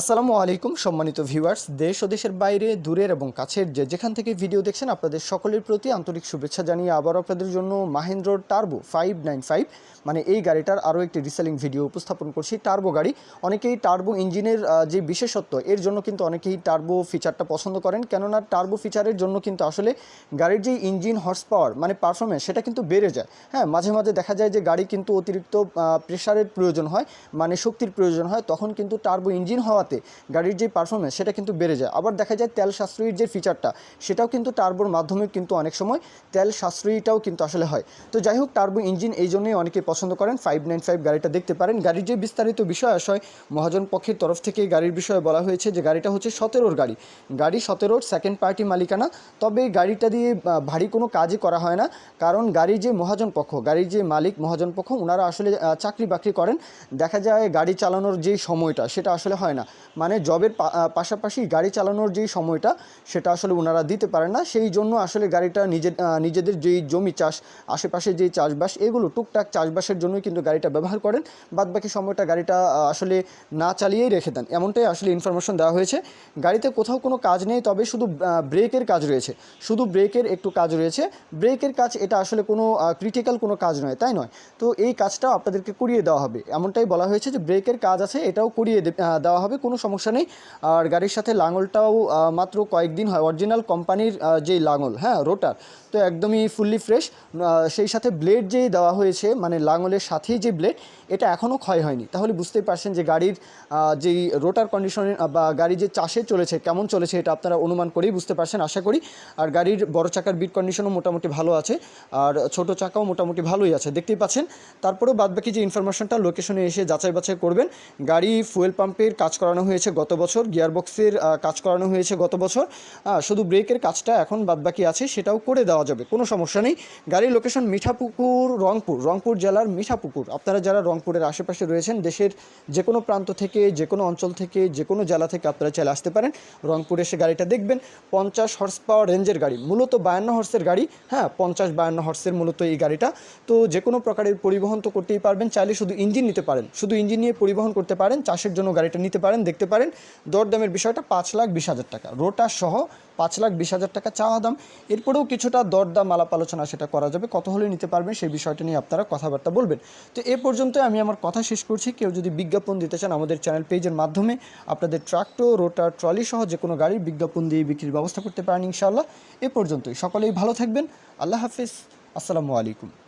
আসসালামু আলাইকুম, সম্মানিত ভিউয়ার্স। দেশ ও দেশের বাইরে, দূরের এবং কাছের যে যেখান থেকে ভিডিও দেখছেন, আপনাদের সকলের প্রতি আন্তরিক শুভেচ্ছা জানিয়ে আবার আপনাদের জন্য Mahindra turbo five nine five মানে এই গাড়িটার আরও একটি রিসেলিং ভিডিও উপস্থাপন করছি। টার্বো গাড়ি, অনেকেই টার্বো ইঞ্জিনের যে বিশেষত্ব, এর জন্য কিন্তু অনেকেই টার্বো ফিচারটা পছন্দ করেন। কেননা টার্বো ফিচারের জন্য কিন্তু আসলে গাড়ির যে ইঞ্জিন হর্স পাওয়ার মানে পারফরমেন্স সেটা কিন্তু বেড়ে যায়। হ্যাঁ মাঝে মাঝে দেখা যায় যে গাড়ি কিন্তু অতিরিক্ত প্রেশারের প্রয়োজন হয় মানে শক্তির প্রয়োজন হয়, তখন কিন্তু টার্বো ইঞ্জিন হওয়াতে গাড়ির যে পারফরমেন্স সেটা কিন্তু বেড়ে যায়। আবার দেখা যায় তেল সাশ্রয়ীর যে ফিচারটা সেটাও কিন্তু টার্বোর মাধ্যমে কিন্তু অনেক সময় তেল সাশ্রয়ীটাও কিন্তু আসলে হয়। তো যাই হোক টার্বো ইঞ্জিন এই জন্যই অনেকে পছন্দ করেন। ফাইভ নাইন ফাইভ গাড়িটা দেখতে পারেন। গাড়ির যে বিস্তারিত বিষয় আশয় মহাজন পক্ষের তরফ থেকে গাড়ির বিষয়ে বলা হয়েছে যে গাড়িটা হচ্ছে সতেরোর গাড়ি। গাড়ি সতেরোর সেকেন্ড পার্টি মালিকানা। তবে গাড়িটা দিয়ে ভারী কোনো কাজই করা হয় না। কারণ গাড়ির যে মহাজন পক্ষ, গাড়ির যে মালিক মহাজন পক্ষ ওনারা আসলে চাকরি বাকরি করেন। দেখা যায় গাড়ি চালানোর যেই সময়টা, সেটা আসলে হয় না। মানে জবের পাশাপাশি গাড়ি চালানোর যেই সময়টা, সেটা আসলে ওনারা দিতে পারেন না। সেই জন্য আসলে গাড়িটা নিজের নিজেদের যেই জমি চাষ, আশেপাশে যেই চাষবাস, এগুলো টুকটাক চাষবাসের জন্যই কিন্তু গাড়িটা ব্যবহার করেন। বাদ বাকি সময়টা গাড়িটা আসলে না চালিয়েই রেখে দেন। এমনটাই আসলে ইনফরমেশন দেওয়া হয়েছে। গাড়িতে কোথাও কোনো কাজ নেই, তবে শুধু ব্রেকের কাজ রয়েছে। শুধু ব্রেকের একটু কাজ রয়েছে। ব্রেকের কাজ এটা আসলে কোনো ক্রিটিক্যাল কোনো কাজ নয়, তাই নয়। তো এই কাজটাও আপনাদেরকে করিয়ে দেওয়া হবে। এমনটাই বলা হয়েছে যে ব্রেকের কাজ আছে, এটাও করিয়ে দেওয়া হবে। কোনো সমস্যা নেই। আর গাড়ির সাথে লাঙলটাও মাত্র কয়েকদিন হয়। অরিজিনাল কোম্পানির যেই লাঙল হ্যাঁ রোটার তো একদমই ফুললি ফ্রেশ সেই সাথে ব্লেড যেই দেওয়া হয়েছে মানে লাঙলের সাথেই যে ব্লেড এটা এখনও ক্ষয় হয়নি। তাহলে বুঝতেই পারছেন যে গাড়ির যেই রোটার কন্ডিশনে বা গাড়ি যে চাষে চলেছে, কেমন চলেছে, এটা আপনারা অনুমান করেই বুঝতে পারছেন, আশা করি। আর গাড়ির বড় চাকার বিট কন্ডিশনও মোটামুটি ভালো আছে, আর ছোট চাকাও মোটামুটি ভালোই আছে, দেখতেই পাচ্ছেন। তারপরেও বাদবাকি যে ইনফরমেশনটা লোকেশনে এসে যাচাই বাছাই করবেন, গাড়ি ফুয়েল পাম্পের কাজ করানো হয়েছে গত বছর, গিয়ারবক্সের কাজ করানো হয়েছে গত বছর। শুধু ব্রেকের কাজটা এখন বাদবাকি আছে, সেটাও করে দেওয়া যাবে, কোনো সমস্যা নেই। গাড়ির লোকেশন মিঠাপুকুর, রংপুর রংপুর জেলার মিঠাপুকুর। আপনারা যারা রংপুরের আশেপাশে রয়েছেন, দেশের যে কোনো প্রান্ত থেকে, যে কোনো অঞ্চল থেকে, যে কোনো জেলা থেকে আপনারা চাইলে আসতে পারেন। রংপুর এসে গাড়িটা দেখবেন, পঞ্চাশ হর্স পাওয়ার রেঞ্জের গাড়ি, মূলত বায়ান্ন হর্সের গাড়ি। হ্যাঁ পঞ্চাশ বায়ান্ন হর্সের মূলত এই গাড়িটা। তো যে কোনো প্রকারের পরিবহন তো করতেই পারবেন, চাইলে শুধু ইঞ্জিন নিতে পারেন। শুধু ইঞ্জিন নিয়ে পরিবহন করতে পারেন, চাষের জন্য গাড়িটা নিতে পারেন, দেখতে পারেন। দরদামের বিষয়টা পাঁচ লাখ বিশ হাজার টাকা। রোটার সহ পাঁচ লাখ বিশ হাজার টাকা চাওয়া দাম। এরপরেও কিছুটা দরদাম আলাপ আলোচনা সেটা করা যাবে। কত হলে নিতে পারবেন সেই বিষয়টা নিয়ে আপনারা কথাবার্তা বলবেন। তো এ পর্যন্ত আমি আমার কথা শেষ করছি। কেউ যদি বিজ্ঞাপন দিতে চান আমাদের চ্যানেল পেজের মাধ্যমে, আপনাদের ট্রাক্টর, রোটার, ট্রলি সহ যে কোনো গাড়ির বিজ্ঞাপন দিয়ে বিক্রির ব্যবস্থা করতে পারেন ইনশাআল্লাহ। এ পর্যন্তই। সকলেই ভালো থাকবেন। আল্লাহ হাফিজ। আসসালামু আলাইকুম।